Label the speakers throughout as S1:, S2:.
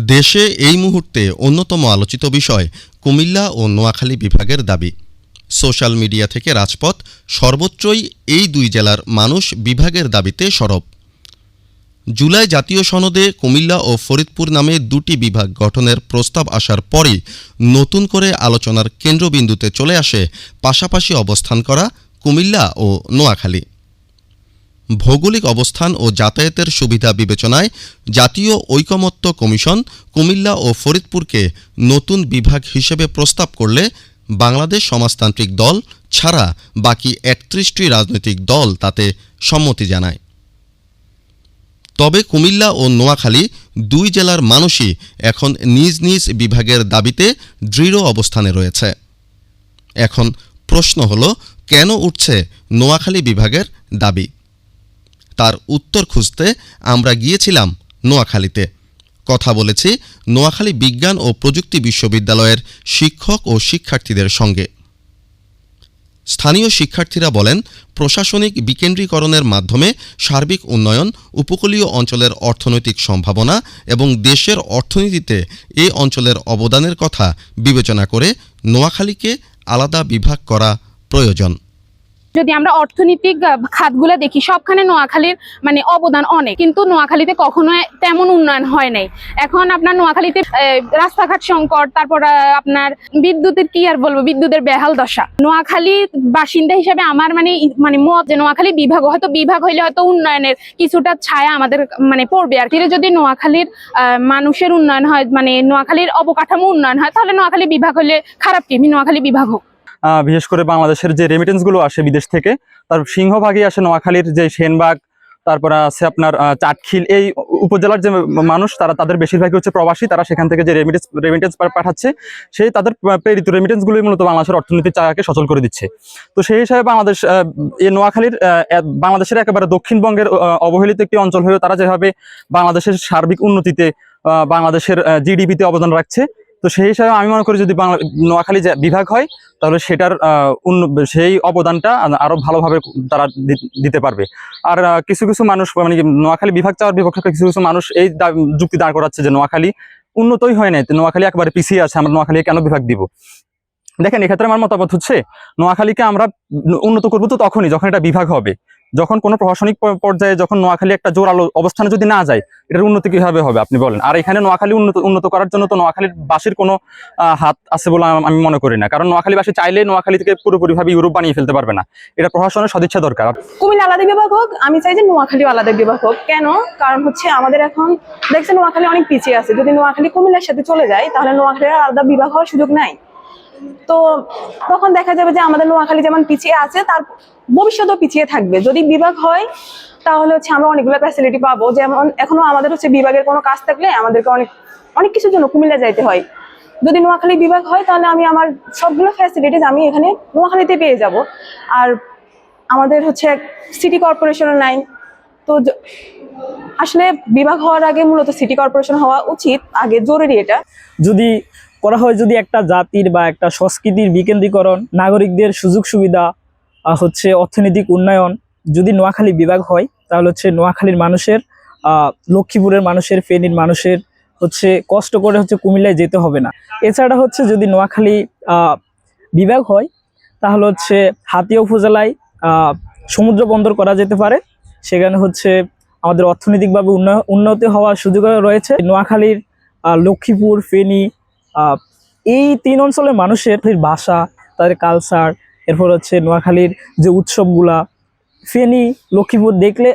S1: দেশে এই মুহূর্তে অন্যতম আলোচিত বিষয় কুমিল্লা ও নোয়াখালী বিভাগের দাবি। সোশ্যাল মিডিয়া থেকে রাজপথ সর্বত্রই এই দুই জেলার মানুষ বিভাগের দাবিতে সরব। জুলাই জাতীয় সনদে কুমিল্লা ও ফরিদপুর নামে দুটি বিভাগ গঠনের প্রস্তাব আসার পরই নতুন করে আলোচনার কেন্দ্রবিন্দুতে চলে আসে পাশাপাশি অবস্থান করা কুমিল্লা ও নোয়াখালী। ভৌগোলিক অবস্থান ও যাতায়াতের সুবিধা বিবেচনায় জাতীয় ঐকমত্য কমিশন কুমিল্লা ও ফরিদপুরকে নতুন বিভাগ হিসেবে প্রস্তাব করলে বাংলাদেশ সমাজতান্ত্রিক দল ছাড়া বাকি একত্রিশটি রাজনৈতিক দল তাতে সম্মতি জানায়। তবে কুমিল্লা ও নোয়াখালী দুই জেলার মানুষই এখন নিজ নিজ বিভাগের দাবিতে দৃঢ় অবস্থানে রয়েছে। এখন প্রশ্ন হল, কেন উঠছে নোয়াখালী বিভাগের দাবি? তার উত্তর খুঁজতে আমরা গিয়েছিলাম নোয়াখালীতে। কথা বলেছি নোয়াখালী বিজ্ঞান ও প্রযুক্তি বিশ্ববিদ্যালয়ের শিক্ষক ও শিক্ষার্থীদের সঙ্গে। স্থানীয় শিক্ষার্থীরা বলেন, প্রশাসনিক বিকেন্দ্রীকরণের মাধ্যমে সার্বিক উন্নয়ন, উপকূলীয় অঞ্চলের অর্থনৈতিক সম্ভাবনা এবং দেশের অর্থনীতিতে এ অঞ্চলের অবদানের কথা বিবেচনা করে নোয়াখালীকে আলাদা বিভাগ করা প্রয়োজন।
S2: যদি আমরা অর্থনৈতিক খাতগুলো দেখি, সবখানে নোয়াখালীর মানে অবদান অনেক। কিন্তু নোয়াখালীতে কখনো তেমন উন্নয়ন হয় নাই। এখন আপনার নোয়াখালীতে রাস্তাঘাট সংকট, তারপর আপনার বিদ্যুতের কি আর বলব, বিদ্যুতের বেহাল দশা। নোয়াখালী বাসিন্দা হিসেবে আমার মানে মানে মত যে নোয়াখালী বিভাগ, হয়তো বিভাগ হইলে হয়তো উন্নয়নের কিছুটা ছায়া আমাদের মানে পড়বে আর কি। যদি নোয়াখালীর মানুষের উন্নয়ন হয় মানে নোয়াখালীর অবকাঠামো উন্নয়ন হয়, তাহলে নোয়াখালী বিভাগ হলে খারাপ কি? নোয়াখালী বিভাগ হোক।
S3: বিশেষ করে বাংলাদেশের যে রেমিটেন্সগুলো আসে বিদেশ থেকে, তার সিংহভাগই আসে নোয়াখালীর যে সেনবাগ, তারপর আছে আপনার চাটখিল, এই উপজেলার যে মানুষ, তারা তাদের বেশিরভাগই হচ্ছে প্রবাসী, তারা সেখান থেকে যে রেমিটেন্স রেমিটেন্স পাঠাচ্ছে, সেই তাদের প্রেরিত রেমিটেন্সগুলোই মূলত বাংলাদেশের অর্থনীতির চাকাকে সচল করে দিচ্ছে। তো সেই হিসাবে বাংলাদেশ এই নোয়াখালীর বাংলাদেশের একেবারে দক্ষিণবঙ্গের অবহেলিত একটি অঞ্চল হয়েও তারা যেভাবে বাংলাদেশের সার্বিক উন্নতিতে বাংলাদেশের জিডিপিতে অবদান রাখছে তো সেই হিসাবে আমি মনে করি যদি বাংলা নোয়াখালী যে বিভাগ হয়, তাহলে সেটার সেই অবদানটা আরও ভালোভাবে তারা দিতে পারবে। আর কিছু কিছু মানুষ মানে নোয়াখালী বিভাগ চাওয়ার বিপক্ষে কিছু কিছু মানুষ এই যুক্তি দাঁড় করাচ্ছে যে নোয়াখালী উন্নতই হয় নাই। নোয়াখালী একবারে পিছিয়ে আছে, আমরা নোয়াখালী কেন বিভাগ দিব? দেখেন, এক্ষেত্রে আমার মতামত হচ্ছে, নোয়াখালীকে আমরা উন্নত করব তো তখনই, যখন এটা বিভাগ হবে। যখন কোনো প্রশাসনিক পর্যায়ে যখন নোয়াখালী একটা জোরালো অবস্থানে যদি না যায়, এটার উন্নতি কীভাবে হবে আপনি বলেন? আর এখানে নোয়াখালী উন্নত উন্নত করার জন্য তো নোয়াখালীর বাসীর কোনো হাত আছে বলে আম- আমি মনে করি না। কারণ নোয়াখালীবাসী চাইলে নোয়াখালী থেকে পুরোপুরিভাবে ইউরোপ বানিয়ে ফেলতে পারবে না। এটা প্রশাসনের সদিচ্ছা দরকার।
S4: কুমিল্লা আলাদা বিভাগ হোক, আমি চাই যে নোয়াখালী আলাদা বিভাগ হোক। কেন? কারণ হচ্ছে আমাদের এখন, দেখছেন নোয়াখালী অনেক পিছিয়ে আছে। যদি নোয়াখালী কুমিল্লার সাথে চলে যায়, তাহলে নোয়াখালীর আলাদা বিভাগ হওয়ার সুযোগ নাই। তো তখন দেখা যাবে যে আমাদের নোয়াখালী যেমন পিছিয়ে আছে, তার ভবিষ্যতেও পিছিয়ে থাকবে। যদি বিভাগ হয়, তাহলে হচ্ছে আমরা অনেকগুলো ফ্যাসিলিটি পাবো। যেমন এখনও আমাদের হচ্ছে বিভাগের কোনো কাজ থাকলে আমাদেরকে অনেক অনেক কিছুর জন্য কুমিল্লা যাইতে হয়। যদি নোয়াখালী বিভাগ হয়, তাহলে আমি আমার সবগুলো ফ্যাসিলিটিস আমি এখানে নোয়াখালীতে পেয়ে যাব। আর আমাদের হচ্ছে সিটি কর্পোরেশনের নাই তো আসলে বিভাগ হওয়ার আগে মূলত সিটি কর্পোরেশন হওয়া উচিত, আগে জরুরি এটা।
S5: যদি করা হয় যদি একটা জাতির বা একটা সংস্কৃতির বিকেন্দ্রীকরণ, নাগরিকদের সুযোগ সুবিধা হচ্ছে অর্থনৈতিক উন্নয়ন যদি নোয়াখালী বিভাগ হয়, তাহলে হচ্ছে নোয়াখালীর মানুষের লক্ষ্মীপুরের মানুষের, ফেনীর মানুষের হচ্ছে কষ্ট করে হচ্ছে কুমিল্লায় যেতে হবে না। এছাড়া হচ্ছে যদি নোয়াখালী বিভাগ হয়, তাহলে হচ্ছে হাতিয়া উপজেলায় সমুদ্র বন্দর করা যেতে পারে। সেখানে হচ্ছে আমাদের অর্থনৈতিকভাবে উন্নতি হওয়ার সুযোগ রয়েছে। নোয়াখালীর লক্ষ্মীপুর, ফেনী এই তিন অঞ্চলের মানুষের বাসা, তাদের কালচার এরপর হচ্ছে নোয়াখালীর যে উৎসবগুলা ফেনী লক্ষ্মীপুর দেখলে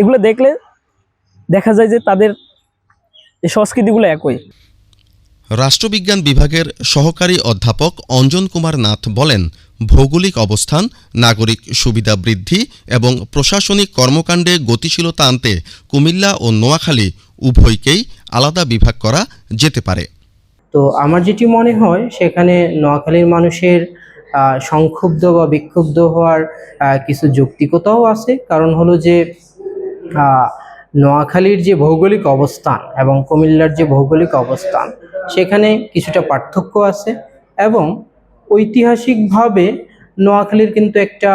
S5: এগুলো দেখলে দেখা যায় যে তাদের সংস্কৃতিগুলো একই।
S1: রাষ্ট্রবিজ্ঞান বিভাগের সহকারী অধ্যাপক অঞ্জন কুমার নাথ বলেন, ভৌগোলিক অবস্থান, নাগরিক সুবিধা বৃদ্ধি এবং প্রশাসনিক কর্মকাণ্ডে গতিশীলতা আনতে কুমিল্লা ও নোয়াখালী উভয়কেই আলাদা বিভাগ করা যেতে পারে।
S6: তো আমার যেটি মনে হয়, সেখানে নোয়াখালীর মানুষের সংক্ষুব্ধ বা বিক্ষুব্ধ হওয়ার কিছু যৌক্তিকতাও আছে। কারণ হলো যে নোয়াখালীর যে ভৌগোলিক অবস্থান এবং কুমিল্লার যে ভৌগোলিক অবস্থান, সেখানে কিছুটা পার্থক্য আছে এবং ঐতিহাসিকভাবে নোয়াখালীর কিন্তু একটা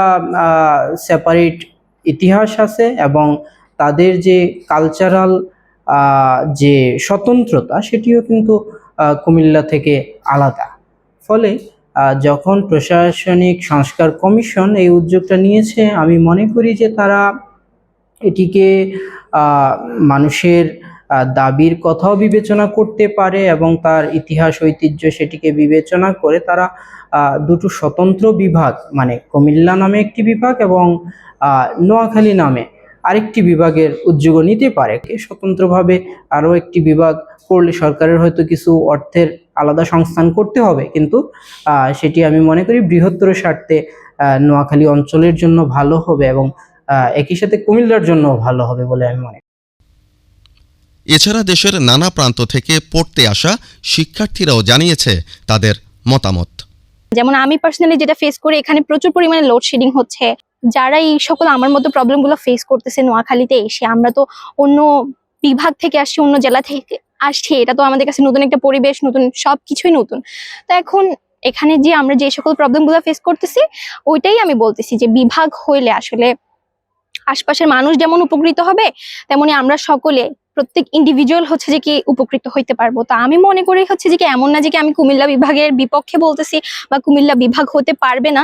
S6: সেপারেট ইতিহাস আছে এবং তাদের যে কালচারাল যে স্বতন্ত্রতা, সেটিও কিন্তু কুমিল্লা থেকে আলাদা। ফলে যখন প্রশাসনিক সংস্কার কমিশন এই উদ্যোগটা নিয়েছে, আমি মনে করি যে তারা এটিকে মানুষের দাবির কথাও বিবেচনা করতে পারে এবং তার ইতিহাস, ঐতিহ্য সেটিকে বিবেচনা করে তারা দুটো স্বতন্ত্র বিভাগ মানে কুমিল্লা নামে একটি বিভাগ এবং নোয়াখালী নামে আরেকটি বিভাগের উদ্যোগ নিতে পারে। স্বতন্ত্রভাবে আরও একটি বিভাগ করলে সরকারের হয়তো কিছু অর্থের আলাদা সংস্থান করতে হবে। কিন্তু সেটি আমি মনে করি বৃহত্তর স্বার্থে নোয়াখালী অঞ্চলের জন্য ভালো হবে এবং একই সাথে কুমিল্লার জন্য ভালো হবে বলে আমি মনে।
S1: এছাড়া দেশের নানা প্রান্ত থেকে পড়তে আসা শিক্ষার্থীরাও জানিয়েছে তাদের মতামত।
S7: যেমন আমি পার্সোনালি যেটা ফেস করি, এখানে প্রচুর পরিমাণে লোডশেডিং হচ্ছে। যারা এই সকল আমার মতো প্রবলেমগুলো ফেস করতেছে নোয়াখালীতে এসে, আমরা তো অন্য বিভাগ থেকে আসছি, অন্য জেলা থেকে আসছি, এটা তো আমাদের কাছে নতুন একটা পরিবেশ, নতুন সব কিছুই নতুন। তো এখন এখানে যে আমরা যে সকল প্রবলেমগুলো ফেস করতেছি, ওইটাই আমি বলতেছি যে বিভাগ হইলে আসলে আশপাশের মানুষ যেমন উপকৃত হবে, তেমনি আমরা সকলে প্রত্যেক ইন্ডিভিজুয়াল হচ্ছে যে কি উপকৃত হইতে পারব। তা আমি মনে করি হচ্ছে যে কি এমন না যে কি আমি কুমিল্লা বিভাগের বিপক্ষে বলতেছি বা কুমিল্লা বিভাগ হতে পারবে না।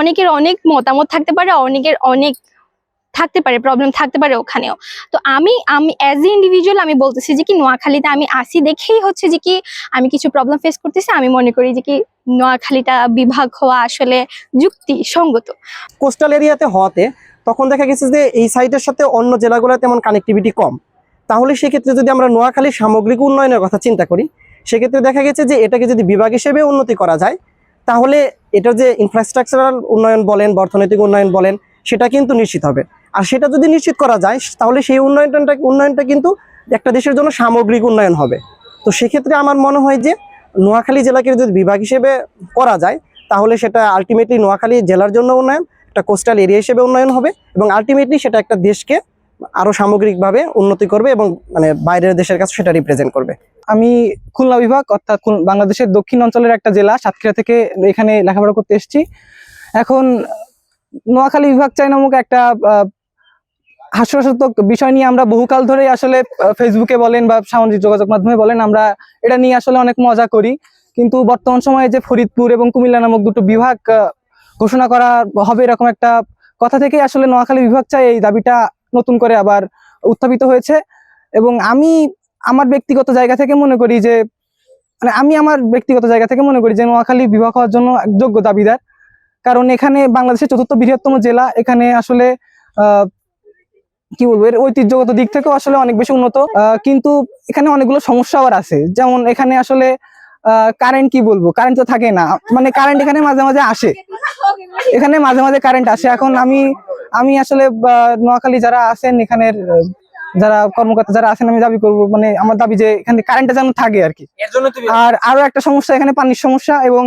S7: অনেকের অনেক মতামত থাকতে পারে, অনেকের অনেক থাকতে পারে প্রবলেম থাকতে পারে ওখানেও। তো আমি আমি অ্যাজ এ ইন্ডিভিজুয়াল আমি বলতেছি যে কি নোয়াখালীতে আমি আসি দেখেই হচ্ছে যে কি আমি কিছু প্রবলেম ফেস করতেছি। আমি মনে করি যে কি নোয়াখালীটা বিভাগ হওয়া আসলে যুক্তি সঙ্গত
S8: কোস্টাল এরিয়াতে হওয়াতে তখন দেখা গেছে যে এই সাইটের সাথে অন্য জেলাগুলোর তেমন কানেক্টিভিটি কম। তাহলে সেক্ষেত্রে যদি আমরা নোয়াখালীর সামগ্রিক উন্নয়নের কথা চিন্তা করি, সেক্ষেত্রে দেখা গেছে যে এটাকে যদি বিভাগ হিসেবে উন্নতি করা যায়, তাহলে এটার যে ইনফ্রাস্ট্রাকচারাল উন্নয়ন বলেন, অর্থনৈতিক উন্নয়ন বলেন, সেটা কিন্তু নিশ্চিত হবে। আর সেটা যদি নিশ্চিত করা যায়, তাহলে সেই উন্নয়নটা উন্নয়নটা কিন্তু একটা দেশের জন্য সামগ্রিক উন্নয়ন হবে। তো সেক্ষেত্রে আমার মনে হয় যে নোয়াখালী জেলাকে যদি বিভাগ হিসেবে করা যায়, তাহলে সেটা আলটিমেটলি নোয়াখালী জেলার জন্য উন্নয়ন, একটা কোস্টাল এরিয়া হিসেবে উন্নয়ন হবে এবং আলটিমেটলি সেটা একটা দেশকে আরও সামগ্রিকভাবে উন্নতি করবে এবং মানে বাইরের দেশের কাছে সেটা রিপ্রেজেন্ট করবে।
S9: আমি খুলনা বিভাগ, অর্থাৎ বাংলাদেশের দক্ষিণ অঞ্চলের একটা জেলা, সাতক্ষীরা থেকে এখানে লেখাপড়া করতে এসেছি। এখন নোয়াখালী বিভাগ চাই নামক একটা হাস্যরসাত্মক বিষয় নিয়ে আমরা বহুকাল ধরে আসলে ফেসবুকে বলেন বা সামাজিক যোগাযোগ মাধ্যমে বলেন, আমরা এটা নিয়ে আসলে অনেক মজা করি। কিন্তু বর্তমান সময়ে যে ফরিদপুর এবং কুমিল্লা নামক দুটো বিভাগ ঘোষণা করা হবে এরকম একটা কথা থেকেই আসলে নোয়াখালী বিভাগ চাই, এই দাবিটা নতুন করে আবার উত্থাপিত হয়েছে। এবং আমি আমার ব্যক্তিগত জায়গা থেকে মনে করি যে মানে আমি আমার ব্যক্তিগত জায়গা থেকে মনে করি যে, নোয়াখালী বিভাগ হওয়ার জন্য যোগ্য দাবিদার। কারণ এখানে বাংলাদেশের চতুর্থ বৃহত্তম জেলা। এখানে আসলে কি বলব, এর ঐতিহ্যগত দিক থেকেও আসলে অনেক বেশি উন্নত। কিন্তু এখানে অনেকগুলো সমস্যা আবার আছে। যেমন এখানে আসলে কারেন্ট কি বলব? কারেন্ট তো থাকে না। মানে কারেন্ট এখানে মাঝে মাঝে আসে। এখানে মাঝে মাঝে কারেন্ট আসে। এখন আমি আমি আসলে নোয়াখালী যারা আছেন এখানের যারা কর্মকর্তা যারা আছেন আমি দাবি করব মানে আমার দাবি যে এখানে কারেন্টটা যেন থাকে আর কি। আর আরও একটা সমস্যা এখানে পানির সমস্যা এবং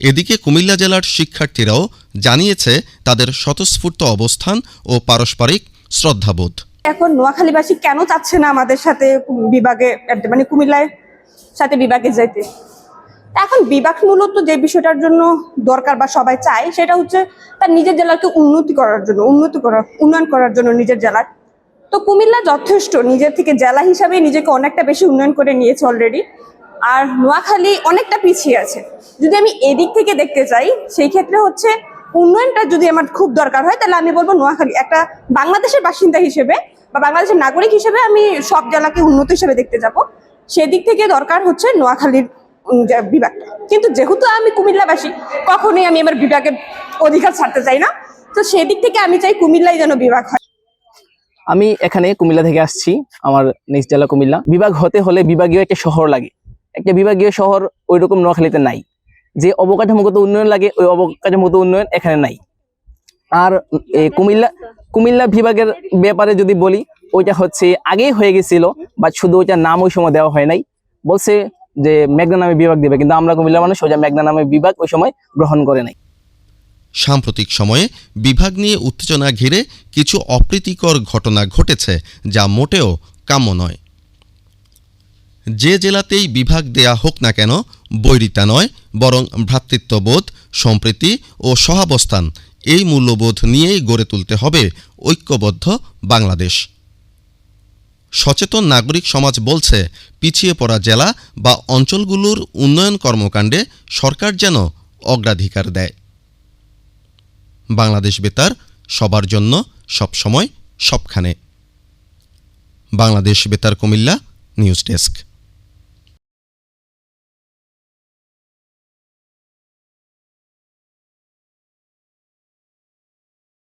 S1: এদিকে কুমিল্লা জেলার শিক্ষার্থীরাও জানিয়েছে তাদের স্বতঃস্ফূর্ত অবস্থান ও পারস্পরিক শ্রদ্ধাবোধ।
S10: এখন নোয়াখালীবাসী কেন চাচ্ছে না আমাদের সাথে বিভাগে মানে কুমিল্লায় সাথে বিভাগে যেতে এখন বিভাগ মূলত যে বিষয়টার জন্য দরকার বা সবাই চায়, সেটা হচ্ছে তার নিজের জেলাকে উন্নতি করার জন্য, উন্নতি করার উন্নয়ন করার জন্য নিজের জেলার। তো কুমিল্লা যথেষ্ট, নিজের থেকে জেলা হিসাবে নিজেকে অনেকটা বেশি উন্নয়ন করে নিয়েছে অলরেডি আর নোয়াখালী অনেকটা পিছিয়ে আছে। যদি আমি এদিক থেকে দেখতে চাই সেই ক্ষেত্রে হচ্ছে উন্নয়নটা যদি আমার খুব দরকার হয়, তাহলে আমি বলব নোয়াখালী। একটা বাংলাদেশের বাসিন্দা হিসেবে বা বাংলাদেশের নাগরিক হিসেবে আমি সব জেলাকে উন্নত হিসেবে দেখতে যাব। সেদিক থেকে দরকার হচ্ছে নোয়াখালীর বিভাগটা। কিন্তু যেহেতু আমি কুমিল্লাবাসী, কখনোই আমি আমার বিভাগের অধিকার ছাড়তে চাই না। তো সেদিক থেকে আমি চাই কুমিল্লাই যেন বিভাগ হয়।
S11: আমি এখানে কুমিল্লা থেকে আসছি, আমার নিজ জেলা কুমিল্লা। বিভাগ হতে হলে বিভাগীয় একটা শহর লাগে। একটা বিভাগীয় শহর ওই রকম নোয়াখালীতে নাই। যে অবকাঠামোগত উন্নয়ন লাগে, ওই অবকাঠামোগত উন্নয়ন এখানে নাই। আর কুমিল্লা কুমিল্লা বিভাগের ব্যাপারে যদি বলি, ওইটা হচ্ছে আগেই হয়ে গেছিল বা শুধু ওইটার নাম ওই সময় দেওয়া হয় নাই। বলছে যে মেঘনা নামে বিভাগ দেবে, কিন্তু আমরা কুমিল্লা মানুষ ওইটা মেঘনা নামে বিভাগ ওই সময় গ্রহণ করে নাই।
S1: সাম্প্রতিক সময়ে বিভাগ নিয়ে উত্তেজনা ঘিরে কিছু অপ্রীতিকর ঘটনা ঘটেছে যা মোটেও কাম্য নয়। যে জেলাতেই বিভাগ দেয়া হোক না কেন, বৈরিতা নয়, বরং ভ্রাতৃত্ববোধ, সম্প্রীতি ও সহাবস্থান এই মূল্যবোধ নিয়েই গড়ে তুলতে হবে ঐক্যবদ্ধ বাংলাদেশ। সচেতন নাগরিক সমাজ বলছে, পিছিয়ে পড়া জেলা বা অঞ্চলগুলোর উন্নয়ন কর্মকাণ্ডে সরকার যেন অগ্রাধিকার দেয়। বাংলাদেশ বেতার, সবার জন্য, সবসময়, সবখানে। বাংলাদেশ বেতার কুমিল্লা, নিউজ ডেস্ক।